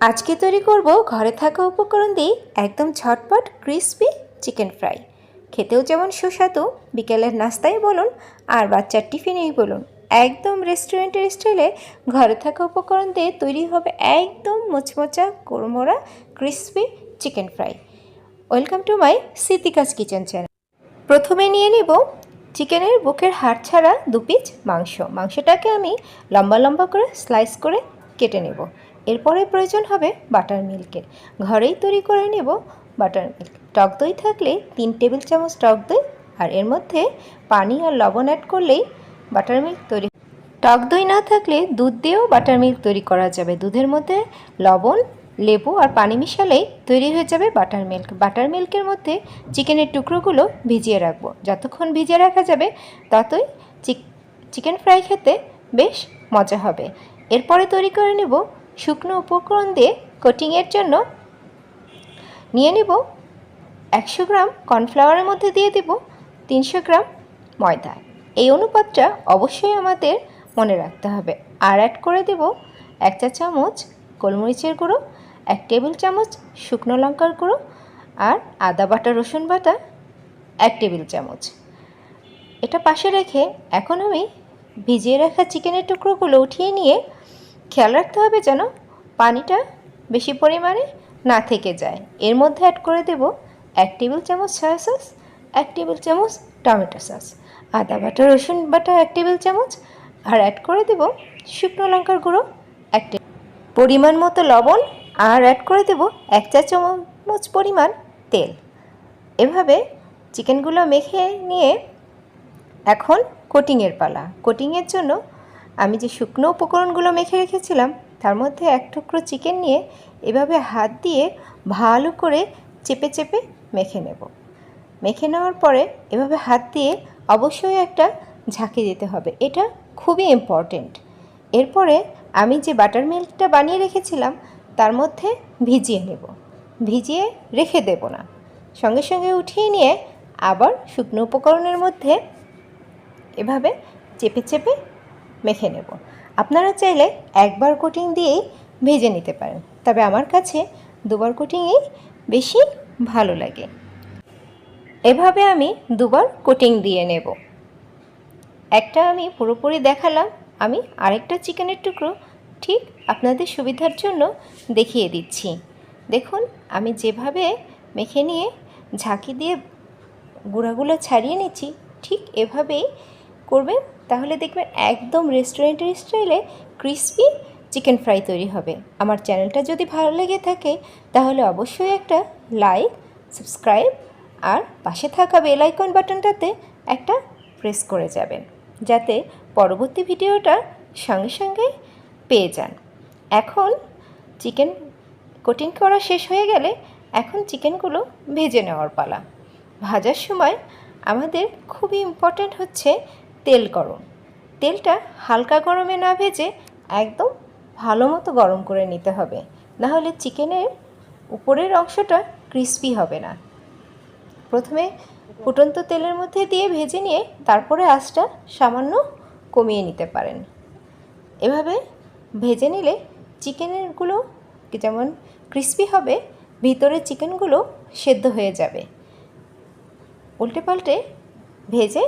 আজকে তৈরি করব ঘরে থাকা উপকরণ দিয়ে একদম ঝটপট ক্রিসপি চিকেন ফ্রাই। খেতেও যেমন সুস্বাদু, বিকেলের নাস্তায় বলুন আর বাচ্চার টিফিনেই বলুন। একদম রেস্টুরেন্টের স্টাইলে ঘরে থাকা উপকরণ দিয়ে তৈরি হবে একদম মোচমোচা কুড়মোড়া crispy chicken fry. Welcome to my সিতিকাস kitchen channel. প্রথমে নিয়ে নেব চিকেনের বুকের হাড় ছাড়া দু পিস মাংস। মাংসটাকে আমি লম্বা লম্বা করে স্লাইস করে কেটে নেব। এরপরে প্রয়োজন হবে বাটার মিল্কের ঘরেই তৈরি করে নেব বাটার মিল্ক টক দই থাকলে তিন টেবিল চামচ টক দই আর এর মধ্যে পানি আর লবণ অ্যাড করলেই বাটার মিল্ক তৈরি টক দই না থাকলে দুধ দিয়েও বাটার মিল্ক তৈরি করা যাবে। দুধের মধ্যে লবণ, লেবু আর পানি মিশালেই তৈরি হয়ে যাবে বাটার মিল্ক বাটার মিল্কের মধ্যে চিকেনের টুকরোগুলো ভিজিয়ে রাখব। যতক্ষণ ভিজিয়ে রাখা যাবে ততই চিকেন ফ্রাই খেতে বেশ মজা হবে। এরপরে তৈরি করে নেব শুকনো উপকরণ দিয়ে কোটিংয়ের জন্য নিয়ে নেব একশো গ্রাম কর্নফ্লাওয়ারের মধ্যে দিয়ে দেব তিনশো গ্রাম ময়দা। এই অনুপাতটা অবশ্যই আমাদের মনে রাখতে হবে। আর অ্যাড করে দেব এক চা চামচ গোলমরিচের গুঁড়ো, এক টেবিল চামচ শুকনো লঙ্কার গুঁড়ো আর আদা বাটা রসুন বাটা এক টেবিল চামচ। এটা পাশে রেখে এখন আমি ভিজিয়ে রাখা চিকেনের টুকরোগুলো উঠিয়ে নিয়ে খেয়াল রাখতে হবে যেন পানিটা বেশি পরিমাণে না থেকে যায়। এর মধ্যে অ্যাড করে দেব এক টেবিল চামচ সয়া সস এক টেবিল চামচ টমেটো সস আদা বাটা, রসুন বাটা এক টেবিল চামচ, আর অ্যাড করে দেব শুকনো লঙ্কার গুঁড়ো এক পরিমাণ মতো লবণ, আর অ্যাড করে দেব এক চা চামচ পরিমাণ তেল। এভাবে চিকেনগুলো মেখে নিয়ে এখন কোটিংয়ের পালা। কোটিংয়ের জন্য আমি যে শুকনো উপকরণগুলো মেখে রেখেছিলাম, তার মধ্যে এক টুকরো চিকেন নিয়ে এভাবে হাত দিয়ে ভালো করে চেপে চেপে মেখে নেব। মেখে নেওয়ার পরে এভাবে হাত দিয়ে অবশ্যই একটা ঝাঁকি দিতে হবে, এটা খুবই ইম্পর্টেন্ট এরপরে আমি যে বাটার মিল্কটা বানিয়ে রেখেছিলাম, তার মধ্যে ভিজিয়ে নেব। ভিজিয়ে রেখে দেব না। সঙ্গে সঙ্গে উঠিয়ে নিয়ে আবার শুকনো উপকরণের মধ্যে এভাবে চেপে চেপে মেখে নেব। আপনারা চাইলে একবার কোটিং দিয়েই ভেজে নিতে পারেন। তবে আমার কাছে দুবার কোটিংই বেশি ভালো লাগে। এভাবে আমি দুবার কোটিং দিয়ে নেব। একটা আমি পুরোপুরি দেখালাম। আমি আরেকটা চিকেনের টুকরো ঠিক আপনাদের সুবিধার জন্য দেখিয়ে দিচ্ছি। দেখুন, আমি যেভাবে মেখে নিয়ে ঝাঁকি দিয়ে গুঁড়াগুলো ছাড়িয়ে নিচ্ছি, ঠিক এভাবেই করবেন তাহলে দেখবেন একদম রেস্টুরেন্টের স্টাইলে ক্রিসপি চিকেন ফ্রাই তৈরি হবে। আমার চ্যানেলটা যদি ভালো লেগে থাকে, তাহলে অবশ্যই একটা লাইক সাবস্ক্রাইব আর পাশে থাকা বেল আইকন বাটনটাতে একটা প্রেস করে যাবেন, যাতে পরবর্তী ভিডিওটা সঙ্গে সঙ্গে পেয়ে যান। এখন চিকেন কোটিং করা শেষ হয়ে গেলে এখন চিকেনগুলো ভেজে নেওয়ার পালা। ভাজার সময় আমাদের খুবই ইম্পর্ট্যান্ট হচ্ছে তেল গরম। তেলটা হালকা গরমে না ভেজে একদম ভালো মতো গরম করে নিতে হবে। নাহলে চিকেনের উপরের অংশটা ক্রিস্পি হবে না। প্রথমে ফুটন্ত তেলের মধ্যে দিয়ে ভেজে নিয়ে তারপরে আঁচটা সামান্য কমিয়ে নিতে পারেন। এভাবে ভেজে নিলে চিকেনেরগুলো যেমন ক্রিস্পি হবে ভিতরের চিকেনগুলো সেদ্ধ হয়ে যাবে। উল্টে পাল্টে ভেজে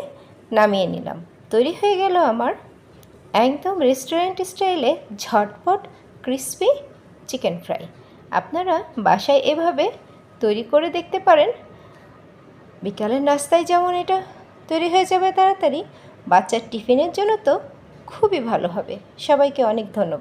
নামিয়ে নিলাম। তৈরি হয়ে গেল আমার একদম রেস্টুরেন্ট স্টাইলে ঝটপট ক্রিসপি চিকেন ফ্রাই আপনারা বাসায় এভাবে তৈরি করে দেখতে পারেন। বিকালের নাস্তায় যেমন এটা তৈরি হয়ে যাবে তাড়াতাড়ি, বাচ্চার টিফিনের জন্য তো খুবই ভালো হবে। সবাইকে অনেক ধন্যবাদ।